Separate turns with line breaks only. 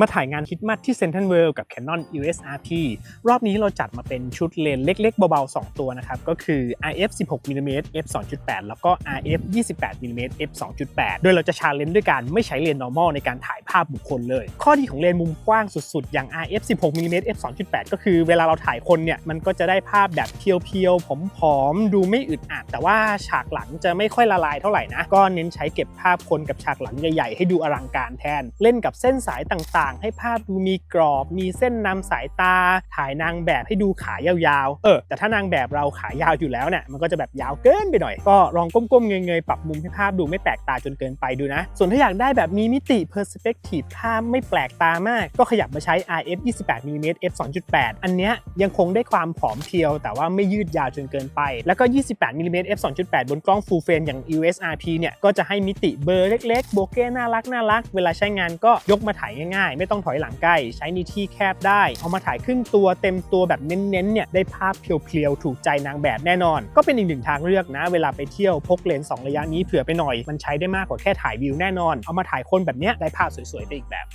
มาถ่ายงานคิดมัดที่เซนทรัลเวิลด์กับ Canon EOS RP รอบนี้เราจัดมาเป็นชุดเลนเล็กๆ เบาๆ 2 ตัวนะครับ ก็คือ RF 16 mm f 2.8 แล้วก็ RF 28 mm f 2.8 โดยเราจะชาเลนจ์ด้วยการไม่ใช้เลนส์ normal ในการถ่ายภาพบุคคลเลย ข้อดีของเลนส์มุมกว้างสุดๆ อย่าง RF 16 mm f 2.8 ก็คือเวลาเราถ่ายคนเนี่ย มันก็จะได้ภาพแบบเพียวๆ ผอมๆ ดูไม่อึดอัด แต่ว่าฉากหลังจะไม่ค่อยละลายเท่าไหร่นะ ก็เน้นใช้เก็บภาพคนกับฉากหลังใหญ่ๆ ให้ดูอลังการแทน เล่นกับเส้นสายต่างๆ ให้ภาพดูมีกรอบ มีเส้นนำสายตา ถ่ายนางแบบให้ดูขายาวๆ เออ แต่ถ้านางแบบเราขายาวอยู่แล้วเนี่ย มันก็จะแบบยาวเกินไปหน่อย ก็ลองก้มๆ เงยๆ ปรับมุมให้ภาพดูไม่แปลกตาจนเกินไปดูนะ ส่วนถ้าอยากได้แบบมีมิติ perspective ภาพไม่แปลกตามาก ก็ขยับมาใช้ RF 28 mm f 2.8 อันเนี้ยยังคงได้ความผอมเพรียว แต่ว่าไม่ยืดยาวจนเกินไป แล้วก็ 28 mm f 2.8 บนกล้อง full frame อย่าง EOS RP เนี่ย ก็จะให้มิติเบอร์เล็กๆ โบเก้น่ารักน่ารัก เวลาใช้งานก็ยกมาถ่ายง่ายไม่ต้องถอยหลังใกล้ ใช้ในที่แคบได้ เอามาถ่ายครึ่งตัวเต็มตัวแบบเน้นๆเนี่ยได้ภาพเพียวๆ ถูกใจนางแบบแน่นอน ก็เป็นอีกหนึ่งทางเลือกนะ เวลาไปเที่ยวพกเลนส์สองระยะนี้เผื่อไปหน่อย มันใช้ได้มากกว่าแค่ถ่ายวิวแน่นอน เอามาถ่ายคนแบบเนี้ยได้ภาพสวยๆไปอีกแบบ